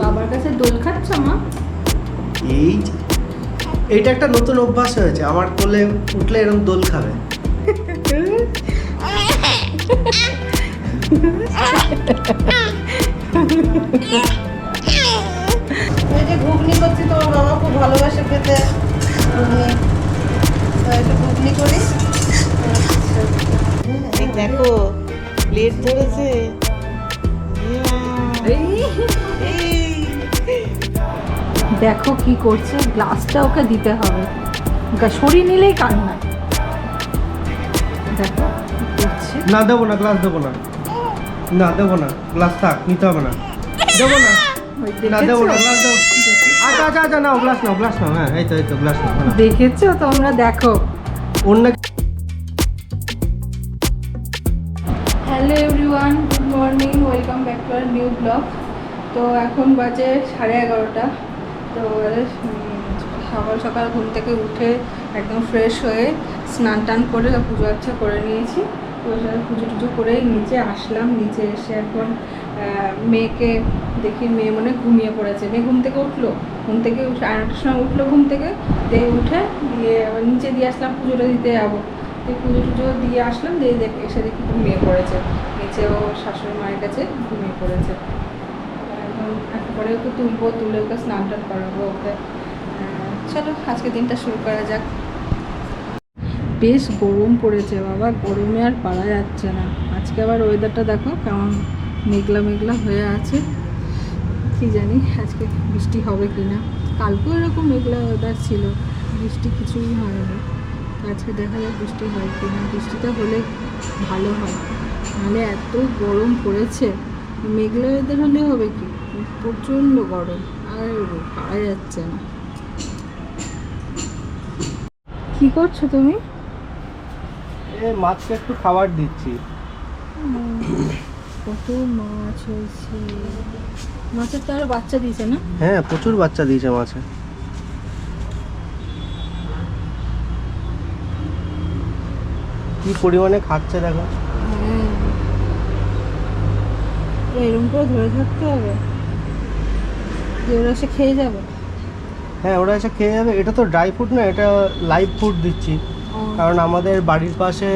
বাবার কাছে দোল খাচ্ছ মা? এই যে। এইটা একটা নতুন অভ্যাস হয়েছে আমার কোলে উঠলে এরকম দোল খাবে। এই যে ঘুগনি করছি তোমার বাবা খুব ভালোবাসে খেতে। ঘুগনি তো একটু করি। এই দেখো প্লেট ধরেছে। দেখো কি করছে গ্লাসটা ওকে দিতে হবে। সরিয়ে নিলেই কান্না। দেখো না দেবো না গ্লাস দেবো না। না দেবো না গ্লাস থাক নিতে হবে না। দেবো না। দেবো না দেখেছ? গ্লাস দেবো। আচ্ছা আচ্ছা আচ্ছা নাও গ্লাস নাও গ্লাস নাও হ্যাঁ এই তো এই তো গ্লাস নাও হ্যাঁ। দেখেছ? তোমরা দেখো। অন্য hello everyone good morning welcome back to our new blog তো এখন বাজে সাড়ে এগারোটা। তো এবারে সকাল সকাল ঘুম থেকে উঠে একদম ফ্রেশ হয়ে স্নান টান করে পুজো আচ্ছা করে নিয়েছি। পুজো টুজো করেই নিচে আসলাম। নিচে এসে এখন মেয়েকে দেখি, মেয়ে মনে ঘুমিয়ে পড়েছে। মেয়ে ঘুম থেকে উঠল? ঘুম থেকে উঠে আড়াটার সময় উঠল ঘুম থেকে, দিয়ে উঠে দিয়ে আবার নিচে দিয়ে আসলাম, পুজোটা দিতে যাব। দিয়ে পুজো টুজো দিয়ে আসলাম, দিয়ে দেখে, এসে দেখি ঘুমিয়ে পড়েছে। নিচে ও শাশুড়ি মায়ের কাছে ঘুমিয়ে পড়েছে। পরে ওকে তুলবো, তুলে ওকে স্নান টান করাবো ওকে। চলো, আজকে দিনটা শুরু করা যাক। বেশ গরম পড়েছে বাবা, গরমে আর পারা যাচ্ছে না। আজকে আবার ওয়েদারটা দেখো কেমন মেঘলা মেঘলা হয়ে আছে। কি জানি আজকে বৃষ্টি হবে কি না কালকেও এরকম মেঘলা ওয়েদার ছিল, বৃষ্টি কিছুই হয়নি। আজকে দেখা যাক বৃষ্টি হয় কি না বৃষ্টিটা হলে ভালো হয়। নাহলে এত গরম পড়েছে, মেঘলা ওয়েদার হলে হবে কি? প্রচণ্ড গরম। আর পারা যাচ্ছে না। কি করছ তুমি? এ মাছকে একটু খাবার দিচ্ছি। কত মাছ হয়েছে। মাছের তো আরও বাচ্চা দিয়েছে না? হ্যাঁ প্রচুর বাচ্চা দিয়েছে মাছে। কি পরিমাণে খাচ্ছে দেখো। হ্যাঁ। এরকম করে ধরে থাকতে হবে? যে ওরা এসে খেয়ে যাবে? হ্যাঁ ওরা এসে খেয়ে যাবে। এটা তো ড্রাই ফুড না এটা লাইভ ফুড দিচ্ছি। কারণ আমাদের বাড়ির পাশে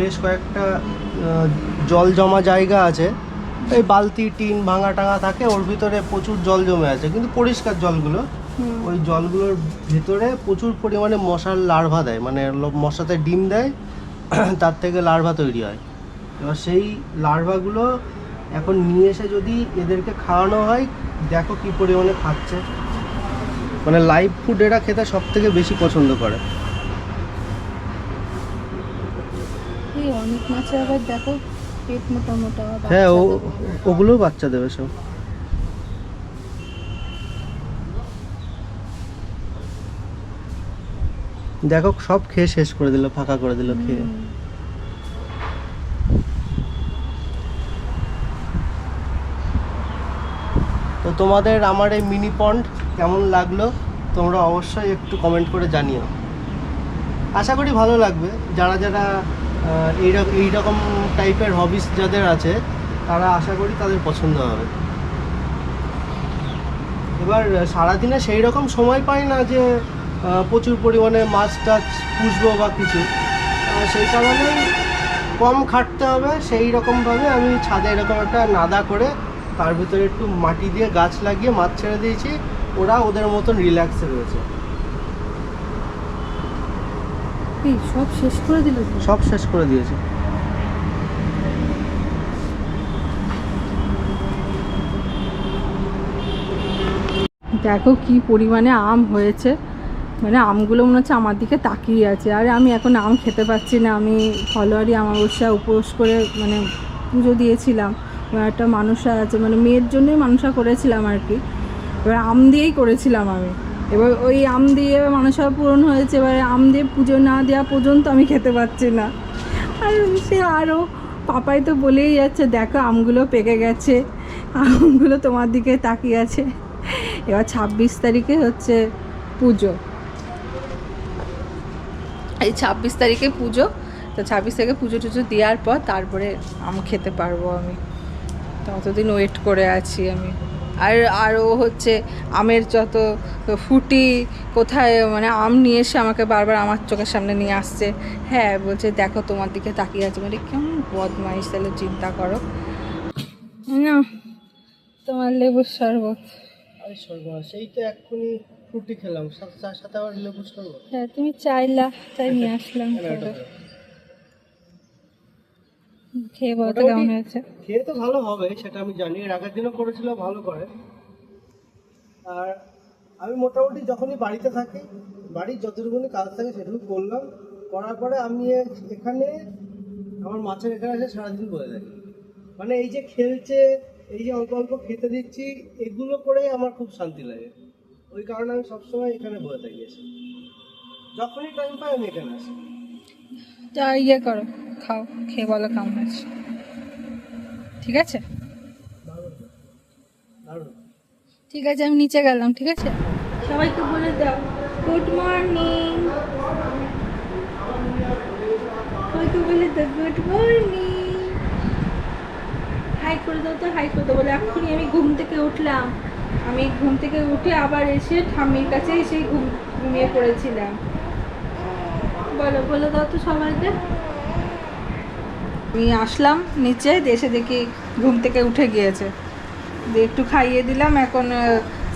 বেশ কয়েকটা জল জমা জায়গা আছে। এই বালতি টিন ভাঙা টাঙা থাকে ওর ভিতরে প্রচুর জল জমে আছে। কিন্তু পরিষ্কার জলগুলো। ওই জলগুলোর ভিতরে প্রচুর পরিমাণে মশার লার্ভা দেয়। মানে মশাতে ডিম দেয় তার থেকে লার্ভা তৈরি হয়। এবার সেই লার্ভাগুলো এখন নিয়ে এসে যদি এদেরকে খাওয়ানো হয় দেখো কি পরিমাণে খাচ্ছে। মানে লাইভ ফুড এরা খেতে সব থেকে বেশি পছন্দ করে। এই অনেক মাছের আবার দেখো পেট মোটা মোটা হ্যাঁ ও ওগুলোও বাচ্চা দেবে সব। দেখো সব খেয়ে শেষ করে দিল ফাঁকা করে দিল খেয়ে। তোমাদের আমার এই মিনি পন্ড কেমন লাগল, তোমরা অবশ্যই একটু কমেন্ট করে জানিও। আশা করি ভালো লাগবে। যারা যারা এইরকম এইরকম টাইপের হবিস যাদের আছে, তারা আশা করি তাদের পছন্দ হবে। এবার সারাদিনে সেই রকম সময় পাই না যে প্রচুর পরিমাণে মাছ টাছ পুষবো বা কিছু। সেই কারণেই কম খাটতে হবে। সেই রকমভাবে আমি ছাদে এরকম একটা নাদা করে তার ভিতরে একটু মাটি দিয়ে গাছ লাগিয়ে মাছ ছেড়ে দিয়েছি ওরা ওদের মতন রিল্যাক্সে রয়েছে। সব শেষ করে দিল সব শেষ করে দিয়েছে। দেখো কি পরিমাণে আম হয়েছে। মানে আমগুলো মনে হচ্ছে আমার দিকে তাকিয়ে আছে। আরে আমি এখন আম খেতে পাচ্ছি না আমি ফলোয়ারি অমাবস্যা উপোস করে মানে পুজো দিয়েছিলাম। একটা মানুষা আছে মানে মেয়ের জন্যই মানুষা করেছিলাম আর কি। এবার আম দিয়েই করেছিলাম আমি। এবার ওই আম দিয়ে মানুষা পূরণ হয়েছে, এবার আম দিয়ে পুজো না দেওয়া পর্যন্ত আমি খেতে পাচ্ছি না। আর সে আরও পাপাই তো বলেই যাচ্ছে, দেখো, আমগুলো পেকে গেছে, আমগুলো তোমার দিকে তাকিয়ে আছে। এবার ছাব্বিশ তারিখে হচ্ছে পুজো। এই ছাব্বিশ তারিখে পুজো, তো ছাব্বিশ তারিখে পুজো টুজো দেওয়ার পর তারপরে আম খেতে পারব আমি। তো অতদিন ওয়েট করে আছি আমি। আর আর ও হচ্ছে আমের যত ফুটি কোথায় মানে আম নিয়ে এসে আমাকে বারবার আমার চোখের সামনে নিয়ে আসছে। হ্যাঁ বলছে দেখো তোমার দিকে তাকিয়ে আছে। মানে কেমন বদমাইশ তাহলে চিন্তা করো। না তোমার লেবুর শরবত। আরে সেই তো এক্ষুনি ফ্রুটি খেলাম। সাথে আবার লেবু শরবত? হ্যাঁ তুমি চাইলা তাই নিয়ে আসলাম। করে? খেয়ে বলতে কেমন হয়েছে? খেয়ে তো ভালো হবে সেটা আমি জানি। এর আগের দিনও করেছিল ভালো করে। আর আমি মোটামুটি যখনই বাড়িতে থাকি বাড়ির যতটুকুনি কাজ থাকে সেটুকু করলাম। করার পরে আমি এখানে আমার মাছের এখানে এসে সারাদিন বয়ে থাকি। মানে এই যে খেলছে এই যে অল্প অল্প খেতে দিচ্ছি এগুলো করেই আমার খুব শান্তি লাগে। ওই কারণে আমি সবসময় এখানে বয়ে থাকি এসে। যখনই টাইম পাই আমি এখানে আসি। যা ইয়ে করো, খাও, খেয়ে বলো কেমন হয়েছে ঠিক আছে? ঠিক আছে, আমি নিচে গেলাম, ঠিক আছে? সবাইকে বলে দাও গুড মর্নিং সবাইকে বলে দাও গুড মর্নিং হাই করে দাও তো, হাই করে দাও, বলে এখনই আমি ঘুম থেকে উঠলাম। আমি ঘুম থেকে উঠে আবার এসে ঠাম্মির কাছে এসে ঘুম ঘুমিয়ে পড়েছিলাম। বলো বলে দাও তো সবাইকে। আমি আসলাম নিচে দেশে দেখি ঘুম থেকে উঠে গিয়েছে। একটু খাইয়ে দিলাম এখন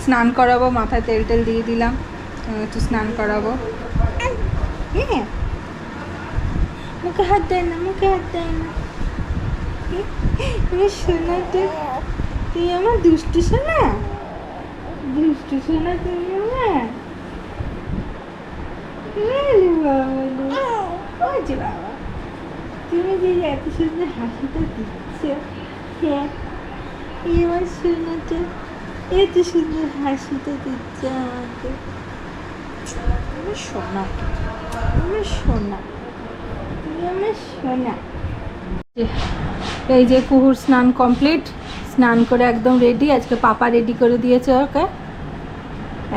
স্নান করাবো মাথায় তেল টেল দিয়ে দিলাম একটু স্নান করাবো। হ্যাঁ মুখে হাত দেয় না মুখে হাত দেয় না। সোনাটা তুই আমার দুষ্টু সোনা? দুষ্টু সোনা তুমি আমার? বাবা তুমি যে এত সুন্দর হাসিটা দিচ্ছ হ্যাঁ এই আমার সোনাটা এত সুন্দর হাসিটা দিচ্ছে আমাকে আমার সোনা আমার সোনা তুমি আমার সোনা এই যে কুহুর স্নান কমপ্লিট, স্নান করে একদম রেডি আজকে পাপা রেডি করে দিয়েছে ওকে।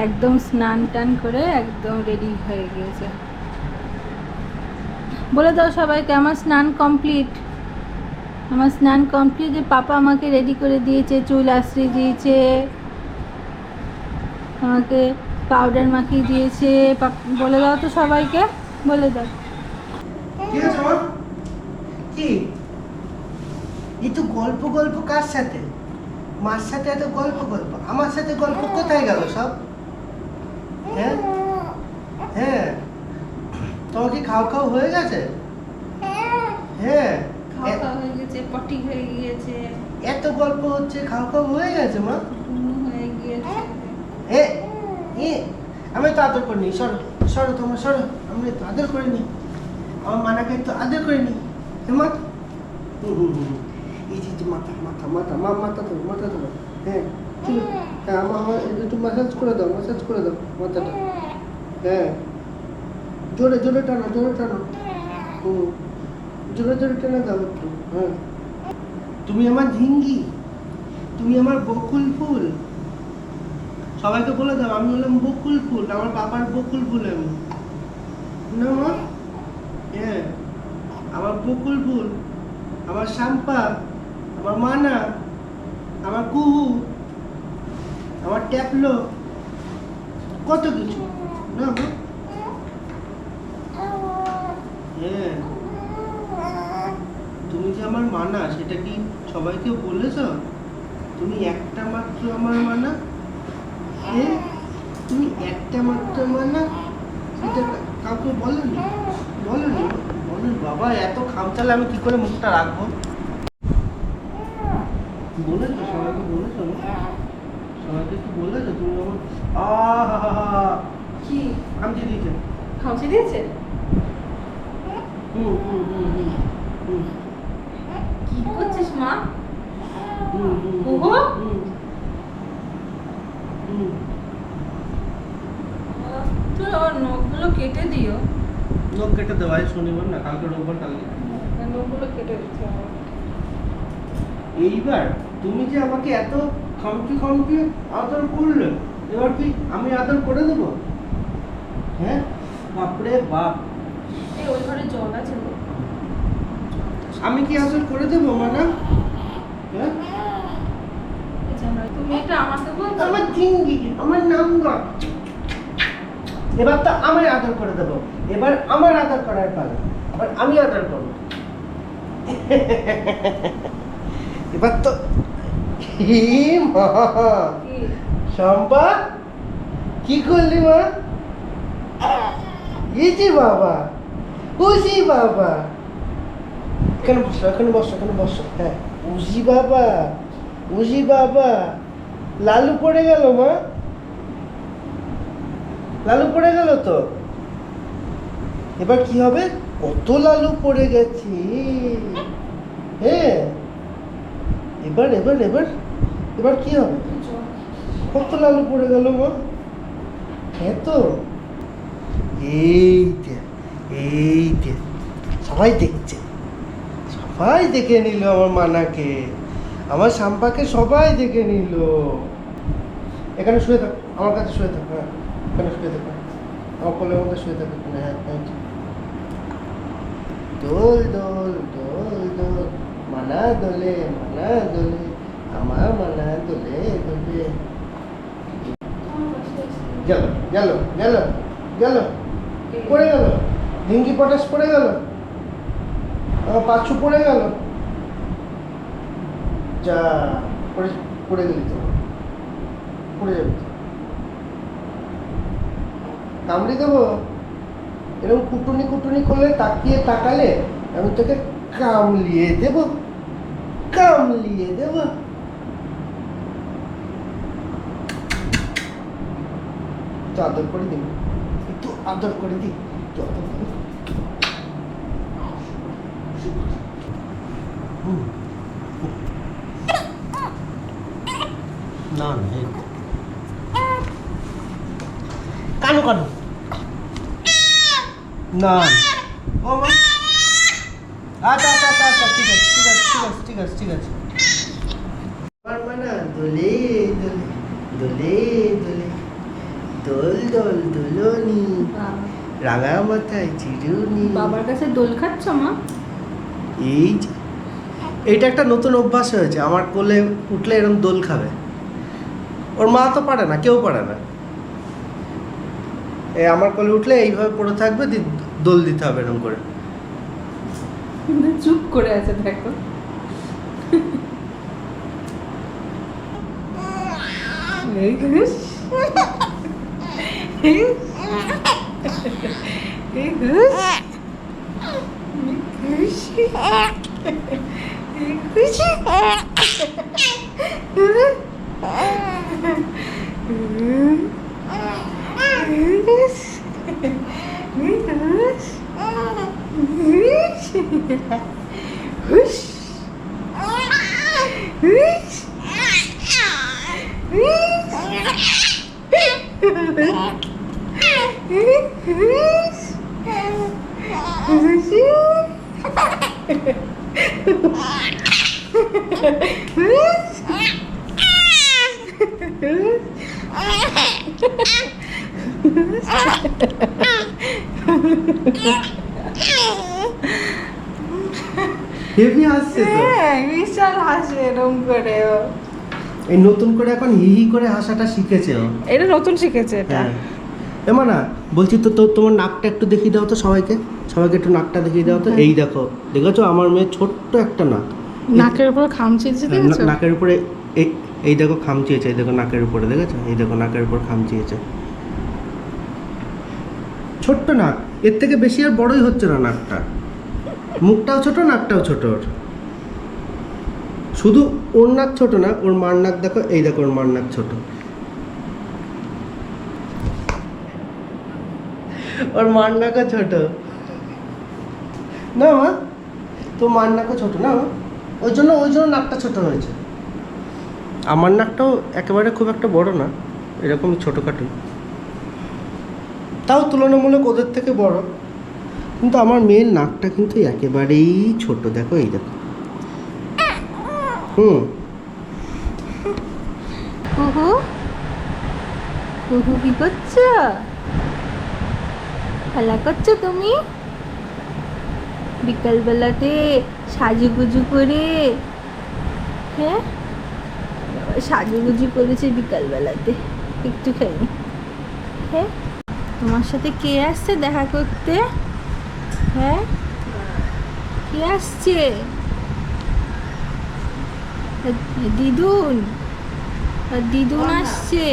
একদম স্নান টান করে একদম রেডি হয়ে গিয়েছে। বলে দাও সবাইকে, আমার স্নান কমপ্লিট আমার স্নান কমপ্লিট যে পাপা আমাকে রেডি করে দিয়েছে, চুল আশ্রি দিয়েছে, আমাকে পাউডার মাখিয়ে দিয়েছে। বলে দাও তো সবাইকে, বলে দাও। এই তো গল্প গল্প কার সাথে? মার সাথে এত গল্প গল্প আমার সাথে গল্প কোথায় গেল সব? হ্যাঁ? হ্যাঁ? তোমার কি খাও খাও হয়ে গেছে? হ্যাঁ। খাওয়া হয়ে গেছে পটি হয়ে গিয়েছে। এত গল্প হচ্ছে খাও খাও হয়ে গেছে মা? হয়ে গিয়েছে। এ এ আমি তো আদর করিনি সরো সরো তোমার সরো আমি তো আদর করিনি। আমার মানাকে তো আদর করিনি। হ্যাঁ মা? হুম, হুম, হুম। এই যে মাথা মাথা মাথা মা মাথা ধরো মাথা ধরো। হ্যাঁ। হ্যাঁ আমার একটু ম্যাসাজ করে দাও ম্যাসাজ করে দাও হ্যাঁ। জোরে জোরে জোরে জোরে জোরে দাও একটু। হ্যাঁ। তুমি আমার ঝিঙ্গি, তুমি আমার বকুল ফুল। সবাইকে বলে দাও, আমি হলাম বকুল ফুল, আমার বাবার বকুল ফুল আমি। না হ্যাঁ। আমার বকুল ফুল, আমার শাম্পা আমার মানা, আমার কুহু। আমার ট্যাপলো কত কিছু? না হ্যাঁ। তুমি যে আমার মানা? সেটা কি সবাইকে বলেছ? তুমি একটা মাত্র আমার মানা? এ তুমি একটা মাত্র মানা? সেটা কাউকে বলেনি? বলেনি? বলেন, বাবা, এত খামচালে আমি কি করে মুখটা রাখব? বলেছ, সবাইকে বলেছ না? সবাইকে কি বলেছ তুমি আমার আহা কি খামচে দিয়েছে খামচে দিয়েছে হুম হুম হুম হুম হুম। কি করছিস মা? হুম হুম হুম হুম তুই ওর নখগুলো কেটে দিও। লোক কেটে দেওয়া হয় শনিবার না কালকে রোববার কালকে। নখগুলো কেটে দিতে হবে। এইবার তুমি যে আমাকে এত খামচি খামচি আদর করলে এবার কি আমি আদর করে দেবো? হ্যাঁ? বাপরে বাপ। এই ওই ঘরে জল আছে আমি কি আদর করে দেবো মানা? হ্যাঁ? আমরা- তুমি মেয়েটা আমার দেবো? আমার নাম না এবার তো আমার আদর করে দেবো। এবার আমার আদর করার পালা। এবার আমি আদর করব। এবার তো মা শম্পা, কি করলি মা? ইজি বাবা, উজি বাবা। এখানে বসো এখানে বসো এখানে বসো। হ্যাঁ উজি বাবা উজি বাবা। লালু পড়ে গেল মা। লালু পড়ে গেল তো? এবার কি হবে? কত লালু পড়ে গেছে। হ্যাঁ এবার এবার এবার। এবার কি হবে? কত লালু পড়ে গেল মা হ্যাঁ তো। এই এই সবাই দেখছে। সবাই দেখে নিল আমার মানাকে। আমার শাম্পাকে সবাই দেখে নিল। এখানে শুয়ে থাক, আমার কাছে শুয়ে থাক হ্যাঁ এখানে শুয়ে থাক। আমার কোলের মধ্যে শুয়ে থাক হ্যাঁ হ্যাঁ দোল দোল দোল দোল, মানা দোলে মানা দোলে। আমার মানা দোলে দোলে গেল গেল গেল গেল পড়ে গেল পটাশ পড়ে গেল আমার পড়ে গেল যা পড়ে পড়ে গেলি তো পড়ে তো। কামড়ি দেবো এরকম কুটুনি কুটুনি করলে তাকিয়ে তাকালে আমি তোকে কামলিয়ে দেব কামলিয়ে দেব একটু আদর করে দিন। একটু আদর করে দিই একটু আদর করে। না না এই তো। কানো কানো। না ও মা। আচ্ছা আচ্ছা আচ্ছা আচ্ছা ঠিক আছে ঠিক আছে ঠিক আছে ঠিক আছে ঠিক আছে। আমার মানা দোলে দোলে দোলে দোলে। দোল দোল দোলনি। রাঙা মাথায় চিরুনি। বাবার কাছে দোল খাচ্ছ মা? এই যে এইটা একটা নতুন অভ্যাস হয়েছে। আমার কোলে উঠলে এরকম দোল খাবে। ওর মা তো পারে না কেউ পারে না। এই আমার কোলে উঠলে এইভাবে পড়ে থাকবে দোল দিতে হবে এরকম করে। চুপ করে আছে দেখো। এই ঘুষ এই এই ঘুষ এই ঘুষ এই ঘুষ এই ঘুষ এই ঘুষ Hush. Hush. হেভি হাসছে তো? হ্যাঁ বিশাল হাসে এরম করে এই নতুন করে এখন হি হি করে হাসাটা শিখেছে ও। এটা নতুন শিখেছে এটা। হ্যাঁ। এমা না বলছি তো তো তোমার নাকটা একটু দেখিয়ে দাও তো সবাইকে। সবাইকে একটু নাকটা দেখিয়ে দাও তো। এই দেখো দেখেছ? আমার মেয়ে ছোট্ট একটা নাক। নাকের উপর খামচি দিয়েছে হ্যাঁ, দেখেছ? নাকের উপরে এই এই দেখো খামচিয়েছে এই দেখো নাকের উপরে দেখেছ? এই দেখো নাকের উপর খামচিয়েছে ছোট্ট নাক এর থেকে বেশি আর বড়ই হচ্ছে না নাকটা। মুখটাও ছোট নাকটাও ছোট শুধু ওর নাক ছোট না ওর মার নাক দেখো এই দেখো ওর মার নাক ছোট। ওর মার নাকও ছোট না মা তো মার নাকও ছোট না ওই জন্য ওই জন্য নাকটা ছোট হয়েছে আমার নাকটাও একেবারে খুব একটা বড় না এরকম ছোটোখাটো তাও তুলনামূলক ওদের থেকে বড় কিন্তু আমার মেয়ের নাকটা কিন্তু একেবারেই ছোট দেখো এই দেখো হুম কুহু কুহু কি খেলা করছ তুমি? বিকালবেলাতে সাজুগুজু করে হ্যাঁ? সাজুগুজু করেছে বিকালবেলাতে একটুখানি হ্যাঁ? তোমার সাথে কে আসছে দেখা করতে? হ্যাঁ? কে আসছে? দিদুন? দিদুন আসছে।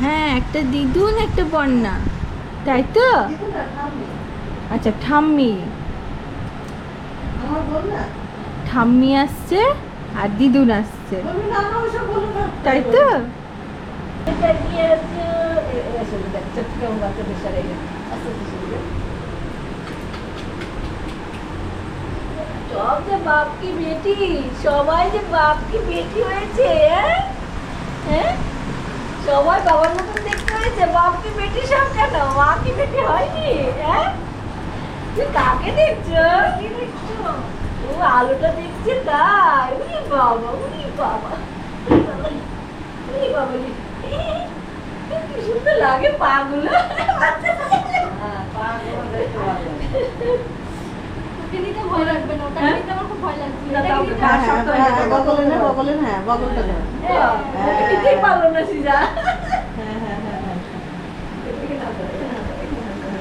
হ্যাঁ একটা দিদুন, একটা বন্যা। তাই তো? আচ্ছা ঠাম্মি। ঠাম্মি আসছে আর দিদুন আসছে। তাই তো? সব যে বাপ কি বেটি? সবাই যে বাপ কি বেটি হয়েছে হ্যাঁ? হ্যাঁ? সবাই বাবার দেখতে হয়েছে? বাপ কি বেটি সব কেন? মা কি বেটি হয়নি? হ্যাঁ? তুই কাকে দেখছ? কি দেখছ? ও আলোটা দেখছে তাই। উনি বাবা উনি বাবা। উনি বাবা কি? সুন্দর লাগে পাগুলো। পা গুলো দেখতে ভালো। ওকে নিতে ভয় লাগবে না ওটা হ্যাঁ? নিতে আমার খুব ভয় লাগছে। না, এটা তাও নিতে হ্যাঁ, শক্ত যাবে, বগলে নে বগল। বগলে হ্যাঁ বগলটা নে হ্যাঁ, পারল না সিজা।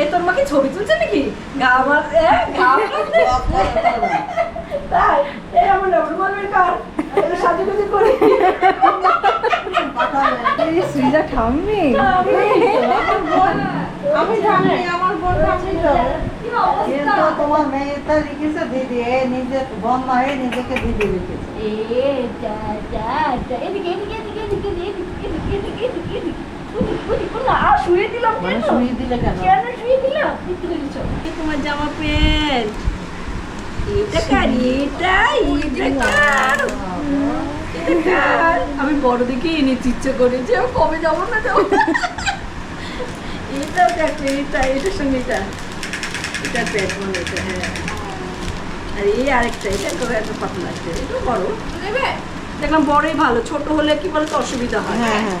এ তোর মাকে ছবি তুলছে নাকি? গা আমার এ, গা তাই এই আমার ডাবল বলবেন কার? সাজুগুজু করে। সুইজা ঠাম্মি। আমি জানি আমার বোন ঠাম্মি কিন্তু তোমার মেয়েটা লিখেছে দিদি এ নিজে বন্ধ হয়ে নিজেকে দিদি লিখেছে। এ যা যা এদিকে এদিকে এদিকে এদিকে এদিকে এদিকে এদিকে এদিকে। মানে কেন? শুয়ে দিলে কেন? কেন শুয়ে দিলাম? একটু দেখি চল। এই তোমার জামা প্যান্ট। এটা কার? এটা এটা কার? আমি বড় দেখে এনেছি ইচ্ছে করে যে কবে যাব না যাব? এটা দেখো এটা এটার সঙ্গে এটা। এটা মনে এটা হ্যাঁ। আর এই আরেকটা এটা তো এত পাতলা আছে। এটা বড়। নেবে দেখলাম বড়ই ভালো ছোট হলে কি বলতো অসুবিধা হয়। হ্যাঁ, হ্যাঁ।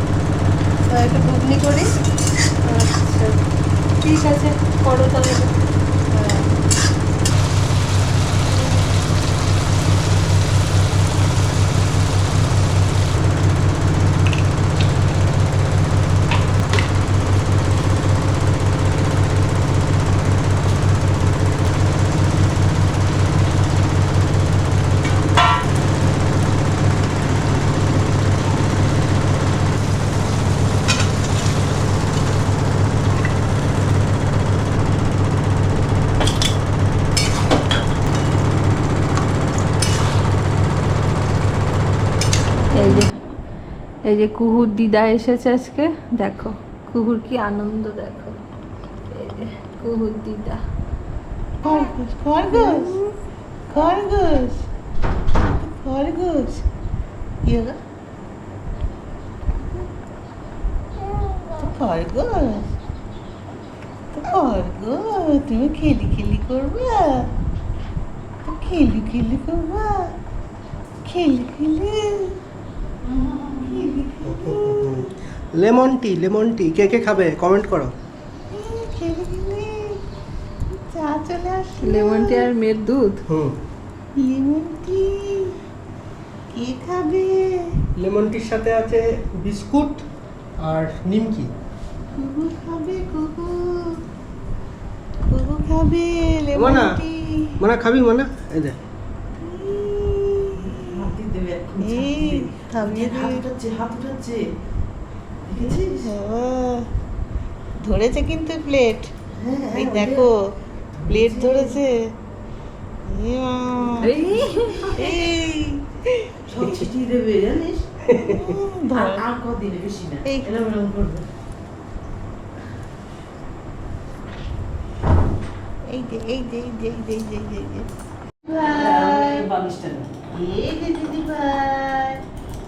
একটু ঘুগনি করি। ঠিক আছে করো তাহলে হ্যাঁ। এই যে এই যে কুহুর দিদা এসেছে আজকে, দেখো, কুহুর কি আনন্দ, দেখো। এই কুহুর দিদা। খরগোশ খরগোশ খরগোশ খরগোশ। তো খরগোশ খরগোশ, তুমি খেলি খেলি করবে? খেলি খেলি করবা? খেলি খেলি? Lemon tea lemon tea. কে কে খাবে? কমেন্ট করো। খেলি খেলি চা চলে আসলো লেমন টি আর মেয়ের দুধ? হুম। লেমন টি কে খাবে? লেমন টির সাথে আছে বিস্কুট আর নিমকি। কুকু খাবে কুকু কুকু খাবে লেমন টি। মানা খাবি মানা? এই দে এই থামিয়ে দিয়ে ধরেছে কিন্তু প্লেট এই দেখো প্লেট ধরেছে এই যে এই যে এই যে এই যে এই যে বালিশটা নে। এই দিদি ভাই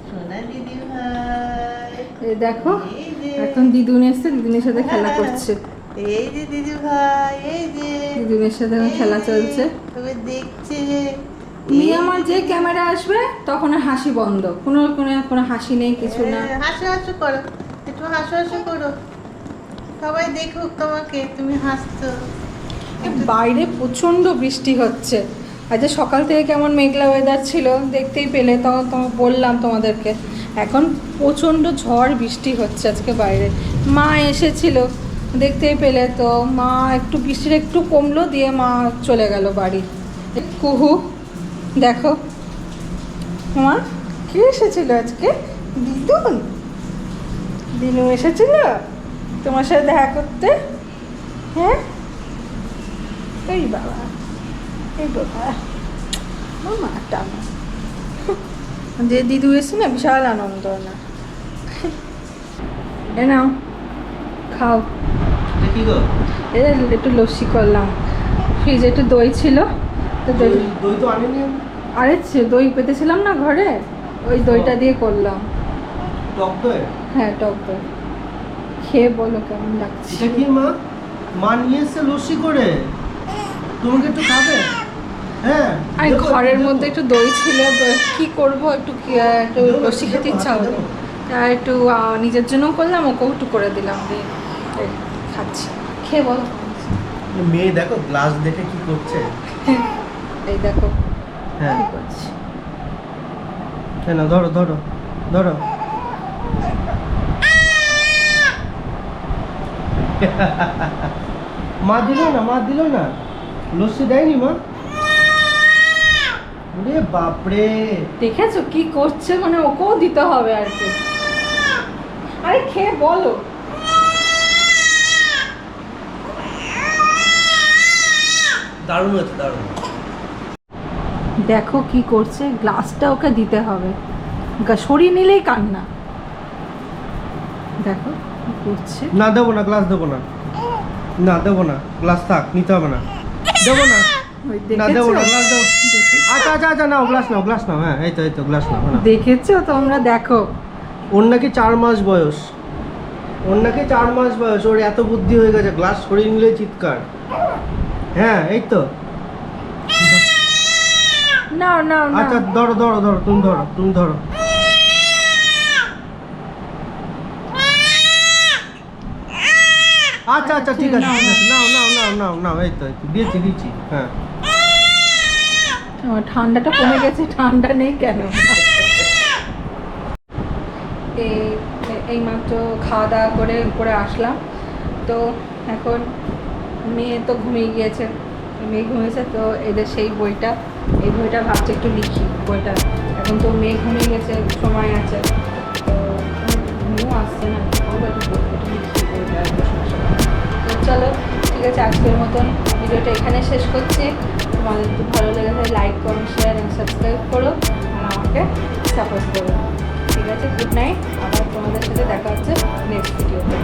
সোনা দিদি ভাই এই দেখো এখন দিদুন এসছে দিদুনের সাথে খেলা করছে। এই যে দিদি ভাই এই যে দিদুনের সাথে খেলা চলছে। তবে দেখছে। মেয়ে আমার যে ক্যামেরা আসবে তখন আর হাসি বন্ধ। কোনো কোনো কোনো হাসি নেই কিছু না। হ্যাঁ, হাসো হাসো করো। একটু হাসো হাসো করো। সবাই দেখুক তোমাকে তুমি হাসছো। বাইরে প্রচণ্ড বৃষ্টি হচ্ছে। আজ সকাল থেকে কেমন মেঘলা ওয়েদার ছিল, দেখতেই পেলে তখন তো বললাম তোমাদেরকে। এখন প্রচণ্ড ঝড় বৃষ্টি হচ্ছে আজকে বাইরে। মা এসেছিল, দেখতেই পেলে তো, মা একটু বৃষ্টির একটু কমলো, দিয়ে মা চলে গেল বাড়ি। কুহু, দেখো। মা, কে এসেছিল আজকে? দিদুন? দিনু এসেছিল? তোমার সাথে দেখা করতে? হ্যাঁ? এই বাবা। যে দিদু এসে না বিশাল আনন্দ না। এ নাও খাও। এ একটু লস্যি করলাম। ফ্রিজে একটু দই ছিল তো দই তো আরে দই পেতেছিলাম না ঘরে ওই দইটা দিয়ে করলাম। টক দই? হ্যাঁ টক দই। খেয়ে বলো কেমন লাগছে। এটা কি মা? মা নিয়ে এসছে লস্যি করে। তুমি কি একটু খাবে? হ্যাঁ আর ঘরের মধ্যে একটু দই ছিল কি করব একটু একটু লস্যি খেতে ইচ্ছা হলো। তা একটু নিজের জন্য করলাম ওকেও একটু করে দিলাম দিয়ে খাচ্ছি। খেয়ে বল। মেয়ে দেখো গ্লাস দেখে কি করছে। এই দেখো হ্যাঁ। করছি। হ্যাঁ না ধরো ধরো ধরো। মা দিল না মা দিল না। লস্যি দেয়নি মা? ওরে বাপরে। দেখেছ কি করছে? মানে ওকেও দিতে হবে আর কি। আরে খেয়ে বলো। দারুণ হয়েছে দারুণ। দেখো কি করছে। গ্লাসটা ওকে দিতে হবে। সরিয়ে নিলেই কান্না। দেখো করছে। না দেবো না গ্লাস দেবো না। না দেবো না গ্লাস থাক নিতে হবে না। দেবো না। না দেবো না গ্লাস দেবো। আচ্ছা আচ্ছা আচ্ছা নাও গ্লাস নাও গ্লাস নাও হ্যাঁ এই তো এই তো গ্লাস নাও না দেখেছ? তোমরা দেখো। ওর নাকি চার মাস বয়স। ওর নাকি চার মাস বয়স ওর এত বুদ্ধি হয়ে গেছে গ্লাস সরিয়ে নিলে চিৎকার। হ্যাঁ এই তো। না না না আচ্ছা ধরো ধরো ধরো তুমি ধরো তুমি ধরো। আচ্ছা আচ্ছা ঠিক আছে নাও নাও। নাও নাও নাও এই তো দিয়েছি দিয়েছি হ্যাঁ। ঠান্ডাটা কমে গেছে, ঠান্ডা নেই কেন? এই মাত্র খাওয়া দাওয়া করে উপরে আসলাম। তো এখন মেয়ে তো ঘুমিয়ে গিয়েছে। মেয়ে ঘুমিয়েছে, তো এদের সেই বইটা। এই বইটা ভাবছি একটু লিখি, বইটা। এখন তো মেয়ে ঘুমিয়ে গেছে, সময় আছে। তো আসছে না। তো চলো, ঠিক আছে, আজকের মতন ভিডিওটা এখানে শেষ করছি। তোমাদের যদি ভালো লেগে থাকে লাইক করো শেয়ার এবং সাবস্ক্রাইব করো, আর আমাকে সাপোর্ট করো। ঠিক আছে গুড নাইট আবার তোমাদের সাথে দেখা হচ্ছে নেক্সট ভিডিওতে